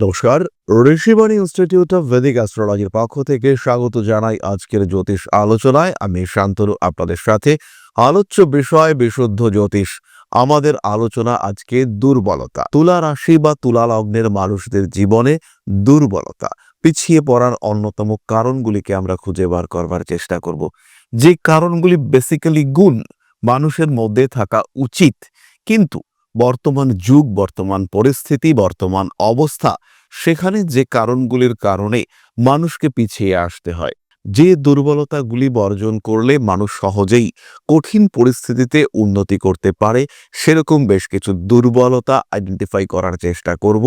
নমস্কার Rishibani institute of Vedic অ্যাস্ট্রোলজির পক্ষ থেকে স্বাগত জানাই আজকের জ্যোতিষ আলোচনায়। আমি শান্তনু, আপনাদের সাথে আলোচ্য বিষয়, বিশুদ্ধ জ্যোতিষ, আমাদের আলোচনা আজকে দুর্বলতা। তুলা রাশি বা তুলা লগ্নের মানুষদের জীবনে দুর্বলতা, পিছিয়ে পড়ার অন্যতম কারণগুলিকে আমরা খুঁজে বার করবার চেষ্টা করব। যে কারণগুলি বেসিক্যালি গুণ মানুষের মধ্যে থাকা উচিত, কিন্তু বর্তমান যুগ, বর্তমান পরিস্থিতি, বর্তমান অবস্থা, সেখানে যে কারণগুলির কারণে মানুষকে পিছিয়ে আসতে হয়। যে দুর্বলতাগুলি বর্জন করলে মানুষ সহজেই কঠিন পরিস্থিতিতে উন্নতি করতে পারে, সেরকম বেশ কিছু দুর্বলতা আইডেন্টিফাই করার চেষ্টা করব।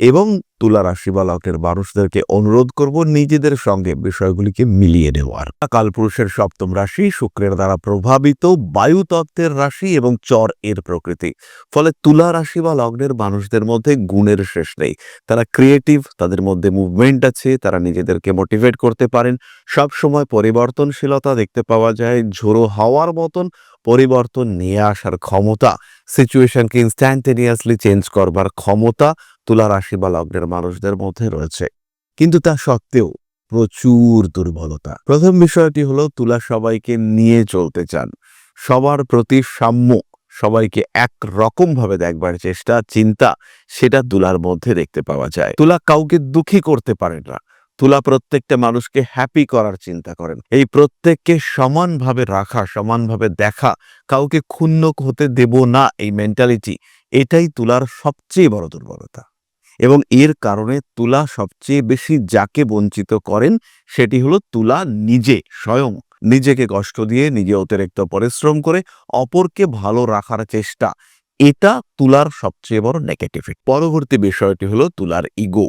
এবং তুলা রাশি বা লগ্নের মানুষদেরকে অনুরোধ করব নিজেদের সঙ্গে বিষয়গুলিকে মিলিয়ে নেওয়ার। কালপুরুষের সপ্তম রাশি শুক্রের দ্বারা প্রভাবিত বায়ুতত্ত্বের রাশি এবং চর এর প্রকৃতি। ফলে তুলা রাশি বা লগ্নের মানুষদের মধ্যে গুণের শেষ নেই। তারা ক্রিয়েটিভ তাদের মধ্যে মুভমেন্ট আছে, তারা নিজেদেরকে মোটিভেট করতে পারেন। সব সময় পরিবর্তনশীলতা দেখতে পাওয়া যায়, ঝোড়ো হওয়ার মতন পরিবর্তন নিয়ে আসার ক্ষমতা। সিচুয়েশনকে ইনস্ট্যান্টেনিয়াসলি চেঞ্জ করবার ক্ষমতা তুলা রাশি বা লগ্নের মানুষদের মধ্যে রয়েছে। কিন্তু তা সত্ত্বেও প্রচুর দুর্বলতা। প্রথম বিষয়টি হলো, তুলা সবাইকে নিয়ে চলতে চান। সবার প্রতি সাম্য, সবাইকে এক রকম ভাবে দেখবার চেষ্টা, চিন্তা, সেটা তুলার মধ্যে দেখতে পাওয়া যায়। তুলা কাউকে দুঃখী করতে পারেন না। তুলা প্রত্যেকটা মানুষকে হ্যাপি করার চিন্তা করেন। এই প্রত্যেককে সমানভাবে রাখা, সমানভাবে দেখা, কাউকে ক্ষুণ্ণ হতে দেব না, এই মেন্টালিটি এটাই তুলার সবচেয়ে বড় দুর্বলতা। এবং এর কারণে তুলা সবচেয়ে বেশি যাকে বঞ্চিত করেন, সেটি হলো তুলা নিজে, স্বয়ং। নিজেকে কষ্ট দিয়ে নিজে অতিরিক্ত পরিশ্রম করে অপরকে ভালো রাখার চেষ্টা। এটা তুলার সবচেয়ে বড় নেগেটিভ পরবর্তী বিষয়টি হলো তুলার ইগো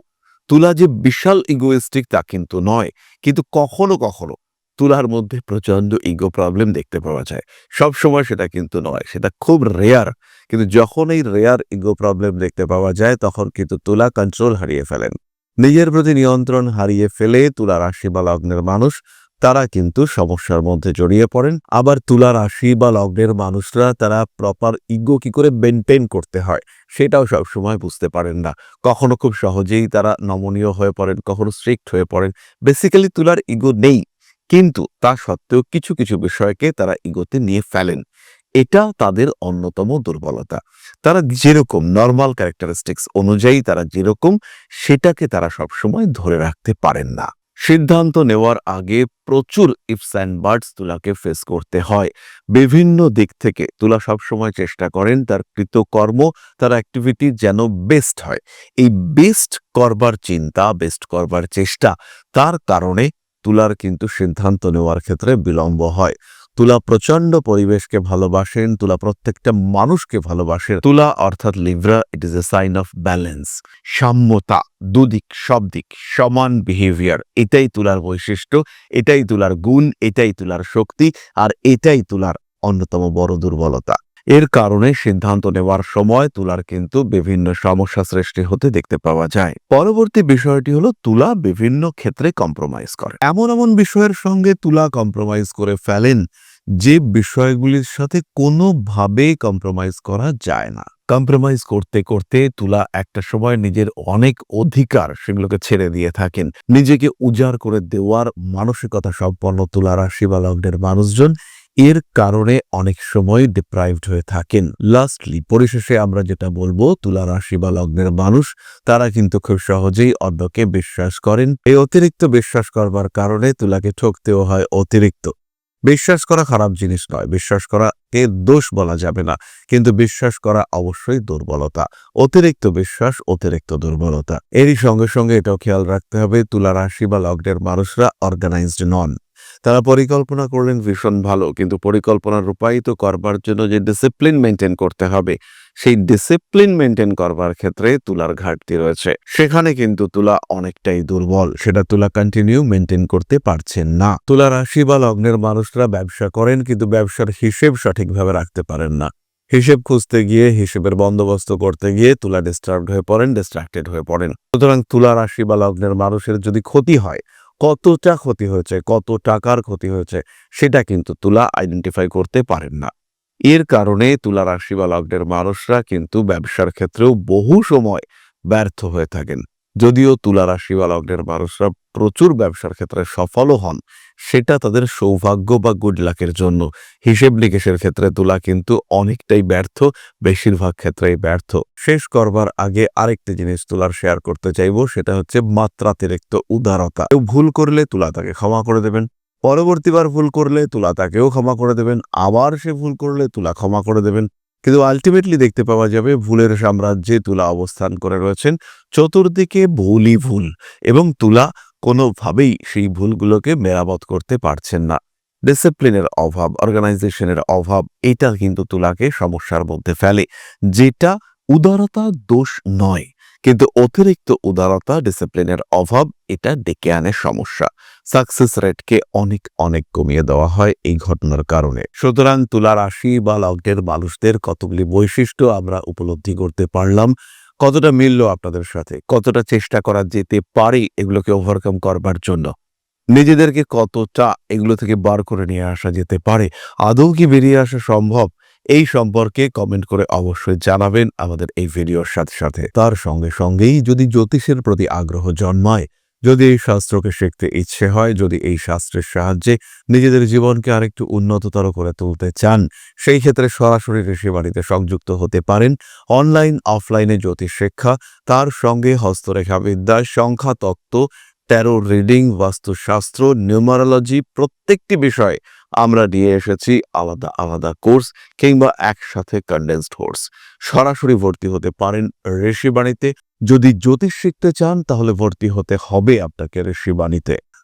তুলা যে বিশাল ইগোয়েস্টিক তা কিন্তু নয়। কিন্তু কখনো কখনো তুলার মধ্যে প্রচণ্ড ইগো প্রবলেম দেখতে পাওয়া যায়। সব সময় সেটা কিন্তু নয়, সেটা খুব রেয়ার কিন্তু যখন এই রেয়ার ইগো প্রবলেম দেখতে পাওয়া যায়, তখন কিন্তু তুলা কন্ট্রোল হারিয়ে ফেলেন। নিজের প্রতি নিয়ন্ত্রণ হারিয়ে ফেলে তুলা রাশি বা লগ্নের মানুষ, তারা কিন্তু সমস্যার মধ্যে জড়িয়ে পড়েন। আবার তুলা রাশি বা লগ্নের মানুষরা, তারা প্রপার ইগো কি করে মেনটেন করতে হয়, সেটাও সবসময় বুঝতে পারেন না। কখনো খুব সহজেই তারা নমনীয় হয়ে পড়েন, কখনো স্ট্রিক্ট হয়ে পড়েন। বেসিক্যালি তুলার ইগো নেই। কিন্তু তা সত্ত্বেও কিছু কিছু বিষয়কে তারা ইগোতে নিয়ে ফেলেন। এটা তাদের অন্যতম দুর্বলতা। তারা যেরকম নর্মাল ক্যারেক্টারিস্টিক্স অনুযায়ী তারা যেরকম, সেটাকে তারা সবসময় ধরে রাখতে পারেন না। সিদ্ধান্ত নেওয়ার আগে প্রচুর ইফস অ্যান্ড বার্ডস তুলাকে ফেস করতে হয়। বিভিন্ন দিক থেকে তুলা সবসময় চেষ্টা করেন তার কৃতকর্ম, তার অ্যাক্টিভিটি যেন বেস্ট হয়। এই বেস্ট করবার চিন্তা বেস্ট করবার চেষ্টা, তার কারণে তুলার কিন্তু সিদ্ধান্ত নেওয়ার ক্ষেত্রে বিলম্ব হয়। তুলা প্রচণ্ড পরিবেশকে ভালোবাসেন, তুলা প্রত্যেকটা মানুষকে ভালোবাসেন। তুলা অর্থাৎ লিভরা it is a sign of balance সাম্যতা, দুদিক সব দিক সমান বিহেভিয়ার এটাই তুলার বৈশিষ্ট্য, এটাই তুলার গুণ, এটাই তুলার শক্তি, আর এটাই তুলার অন্যতম বড় দুর্বলতা। এর কারণে সিদ্ধান্ত নেওয়ার সময় তুলার কিন্তু বিভিন্ন সমস্যা সৃষ্টি হতে দেখতে পাওয়া যায়। পরবর্তী বিষয়টি হলো, তুলা বিভিন্ন ক্ষেত্রে কম্প্রোমাইজ করে। এমন এমন বিষয়ের সঙ্গে তুলা কম্প্রোমাইজ করে ফেলেন যে বিষয়গুলির সাথে কোনোভাবে কম্প্রোমাইজ করা যায় না। কম্প্রোমাইজ করতে করতে তুলা একটা সময় নিজের অনেক অধিকার সেগুলোকে ছেড়ে দিয়ে থাকেন। নিজেকে উজাড় করে দেওয়ার মানসিকতা সম্পন্ন তুলা রাশি বা লগ্নের মানুষজন এর কারণে অনেক সময় ডিপ্রাইভড হয়ে থাকেন। লাস্টলি পরিশেষে আমরা যেটা বলব, তুলা রাশি বা লগ্নের মানুষ, তারা কিন্তু খুব সহজেই অন্যকে বিশ্বাস করেন। এই অতিরিক্ত বিশ্বাস করবার কারণে তুলাকে ঠকতেও হয় অতিরিক্ত। বিশ্বাস করা খারাপ জিনিস নয়, বিশ্বাস করা এ দোষ বলা যাবে না, কিন্তু বিশ্বাস করা অবশ্যই দুর্বলতা। অতিরিক্ত বিশ্বাস, অতিরিক্ত দুর্বলতা। এরই সঙ্গে সঙ্গে এটাও খেয়াল রাখতে হবে, তুলা রাশি বা লগ্নের মানুষরা অর্গানাইজড নন। তারা পরিকল্পনা করলেন ভীষণ ভালো, কিন্তু পরিকল্পনা রূপায়িত করবার জন্য যে ডিসিপ্লিন মেনটেন করতে হবে, সেই ডিসিপ্লিন মেনটেন করবার ক্ষেত্রে তুলার ঘাটতি রয়েছে। সেখানে কিন্তু তুলা অনেকটাই দুর্বল, সেটা তুলা কন্টিনিউ মেনটেন করতে পারছেন না। তুলা রাশি বা লগ্নের মানুষরা ব্যবসা করেন, কিন্তু ব্যবসার হিসেব সঠিকভাবে রাখতে পারেন না। হিসেব খুঁজতে গিয়ে, হিসেবের বন্দোবস্ত করতে গিয়ে তুলা ডিস্টার্বড হয়ে পড়েন ডিস্ট্রাক্টেড হয়ে পড়েন। সুতরাং তুলা রাশি বা লগ্নের মানুষের যদি ক্ষতি হয় কতটা ক্ষতি হয়েছে, কত টাকার ক্ষতি হয়েছে, সেটা কিন্তু তুলা আইডেন্টিফাই করতে পারেন না। এর কারণে তুলা রাশি বা লগ্নের মানুষরা কিন্তু ব্যবসার ক্ষেত্রেও বহু সময় ব্যর্থ হয়ে থাকেন। যদিও তুলা রাশি বা লগ্নের মানুষরা প্রচুর ব্যবসার ক্ষেত্রে সফলও হন, সেটা তাদের সৌভাগ্য বা গুড লাকের জন্য। হিসেব নিকেশের ক্ষেত্রে তুলা কিন্তু অনেকটাই ব্যর্থ, বেশিরভাগ ক্ষেত্রেই ব্যর্থ। শেষ করবার আগে আরেকটি জিনিস তুলার শেয়ার করতে চাইব, সেটা হচ্ছে মাত্রাতিরিক্ত উদারতা। কেউ ভুল করলে তুলা তাকে ক্ষমা করে দেবেন, পরবর্তীবার ভুল করলে তুলা তাকেও ক্ষমা করে দেবেন, আবার সে ভুল করলে তুলা ক্ষমা করে দেবেন। কিন্তু আলটিমেটলি দেখতে পাওয়া যাবে ভুলের সাম্রাজ্যে তুলা অবস্থান করে রয়েছেন চতুর্দিকে ভুলই ভুল এবং তুলা কোনোভাবেই সেই ভুলগুলোকে মেরামত করতে পারছেন না। ডিসিপ্লিনের অভাব অর্গানাইজেশনের অভাব, এটা কিন্তু তুলাকে সমস্যার মধ্যে ফেলে, যেটা উদারতা দোষ নয়। কিন্তু অতিরিক্ত উদারতা ডিসিপ্লিনের অভাব, এটা ডেকে আনে সমস্যা। সাকসেস রেটকে অনেক অনেক কমিয়ে দেওয়া হয় এই ঘটনার কারণে। সুতরাং তুলা রাশি বা লগ্নের মানুষদের কতগুলি বৈশিষ্ট্য আমরা উপলব্ধি করতে পারলাম, কতটা মিলল আপনাদের সাথে, কতটা চেষ্টা করা যেতে পারে এগুলোকে ওভারকাম করবার জন্য। নিজেদেরকে কতটা এগুলো থেকে বার করে নিয়ে আসা যেতে পারে, আদৌ কি বেরিয়ে আসা সম্ভব? এই সম্পর্কে কমেন্ট করে অবশ্যই জানাবেন আমাদের এই ভিডিওর সাথে সাথে। তার সঙ্গে সঙ্গেই যদি জ্যোতিষের প্রতি আগ্রহ জন্মায়, যদি এই শাস্ত্রকে শিখতে ইচ্ছে হয়, যদি এই শাস্ত্রের সাহায্যে নিজেদের জীবনকে আরেকটু উন্নততর করে তুলতে চান, সেই ক্ষেত্রে সরাসরি ঋষিবাড়িতে সংযুক্ত হতে পারেন। অনলাইন অফলাইনে জ্যোতিষ শিক্ষা, তার সঙ্গে হস্তরেখা বিদ্যা সংখ্যা তত্ত্ব ট্যারো রিডিং বাস্তুশাস্ত্র নিউমারোলজি প্রত্যেকটি বিষয় আমরা নিয়ে এসেছি আলাদা আলাদা কোর্স কিংবা একসাথে কন্ডেন্সড কোর্স সরাসরি ভর্তি হতে পারেন ঋষিবাণীতে। যদি জ্যোতিষ শিখতে চান, তাহলে ভর্তি হতে হবে আপনাকে ঋষিবাণীতে।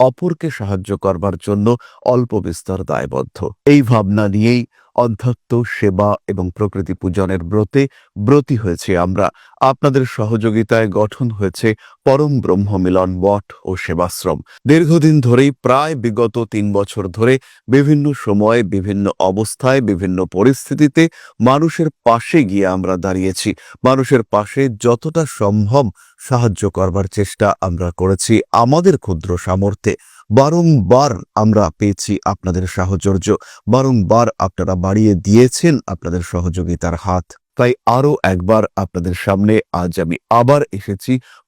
অপরকে সাহায্য করবার জন্য অল্প বিস্তর দায়বদ্ধ। এই ভাবনা নিয়েই অধ্যাত্ম সেবা এবং প্রকৃতি পূজনের ব্রতে ব্রতী হয়েছে আমরা। আপনাদের সহযোগিতায় গঠন হয়েছে পরম ব্রহ্ম মিলন মঠ ও সেবাশ্রম। দীর্ঘদিন ধরেই, প্রায় বিগত তিন বছর ধরে, বিভিন্ন সময়ে, বিভিন্ন অবস্থায়, বিভিন্ন পরিস্থিতিতে মানুষের পাশে গিয়ে আমরা দাঁড়িয়েছি। মানুষের পাশে যতটা সম্ভব সাহায্য করবার চেষ্টা আমরা করেছি আমাদের ক্ষুদ্র সামর্থ্যে। বারংবার আমরা পেয়েছি আপনাদের সাহচর্য। বারংবার আপনারা বাড়িয়ে দিয়েছেন আপনাদের সহযোগিতার হাত। তাই আরও একবার আপনাদের সামনে আজ আমি আবার এসেছি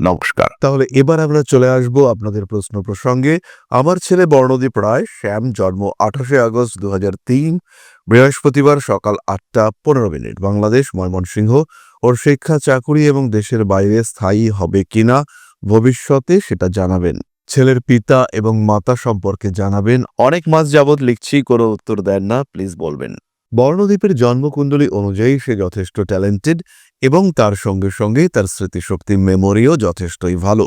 নমস্কার। তাহলে এবার আমরা চলে আসব আপনাদের প্রশ্ন প্রসঙ্গে। আমার ছেলে বর্ণদীপ রায় শ্যাম জন্ম আঠাশে আগস্ট দু বৃহস্পতিবার সকাল আটটা পনেরো মিনিট। বাংলাদেশ, ময়মনসিংহ, ওর শিক্ষা, চাকুরি এবং দেশের বাইরে স্থায়ী হবে কিনা ভবিষ্যতে সেটা জানাবেন। ছেলের পিতা এবং মাতা সম্পর্কে জানাবেন। অনেক মাস যাবৎ লিখছি, কোনো উত্তর দেন না প্লিজ বলবেন। বর্ণদ্বীপের জন্মকুণ্ডলী অনুযায়ী সে যথেষ্ট ট্যালেন্টেড এবং তার সঙ্গে সঙ্গে তার স্মৃতিশক্তি মেমোরিও যথেষ্টই ভালো।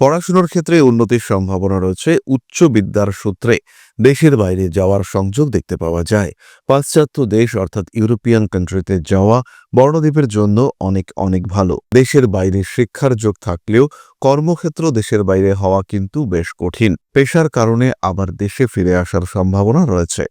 পড়াশুনোর ক্ষেত্রে উন্নতির সম্ভাবনা রয়েছে উচ্চ বিদ্যার সূত্রে। দেশের বাইরে যাওয়ার সংযোগ দেখতে পাওয়া যায়। পাশ্চাত্য দেশ অর্থাৎ ইউরোপিয়ান কান্ট্রিতে যাওয়া বর্ণদ্বীপের জন্য অনেক অনেক ভালো। দেশের বাইরে শিক্ষার যোগ থাকলেও কর্মক্ষেত্র দেশের বাইরে হওয়া কিন্তু বেশ কঠিন। পেশার কারণে আবার দেশে ফিরে আসার সম্ভাবনা রয়েছে।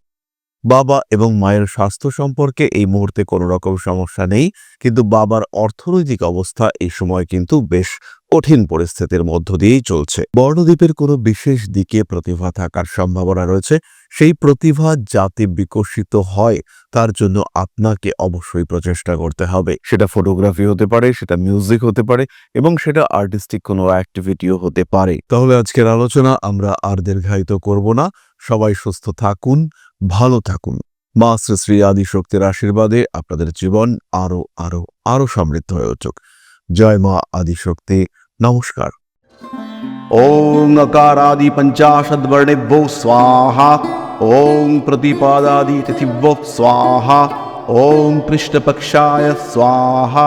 বাবা এবং মায়ের স্বাস্থ্য সম্পর্কে এই মুহূর্তে কোনো রকম সমস্যা নেই, কিন্তু বাবার অর্থনৈতিক অবস্থা এই সময় কিন্তু বেশ কঠিন পরিস্থিতির মধ্য দিয়েই চলছে। বর্ণদ্বীপের কোনো বিশেষ দিকে প্রতিভা থাকার সম্ভাবনা রয়েছে, সেই প্রতিভা যাতে বিকশিত হয় তার জন্য আপনাকে অবশ্যই প্রচেষ্টা করতে হবে। সেটা ফটোগ্রাফি হতে পারে, সেটা মিউজিক হতে পারে এবং সেটা আর্টিস্টিক কোনো অ্যাক্টিভিটিও হতে পারে। তাহলে আজকের আলোচনা আমরা আর দীর্ঘায়িত করব না। সবাই সুস্থ থাকুন ভালো থাকুন মা শ্রী শ্রী আদিশক্তির আশীর্বাদে আপনাদের জীবন আরো আরো আরো সমৃদ্ধ হয়ে উঠুক জয় মা আদিশক্তি নমস্কার ॐ नकारादि पञ्चाशद्वर्णेभ्यो स्वाहा ॐ प्रतिपादादितिथिभ्यो स्वाहा ॐ पृष्ठपक्षाय स्वाहा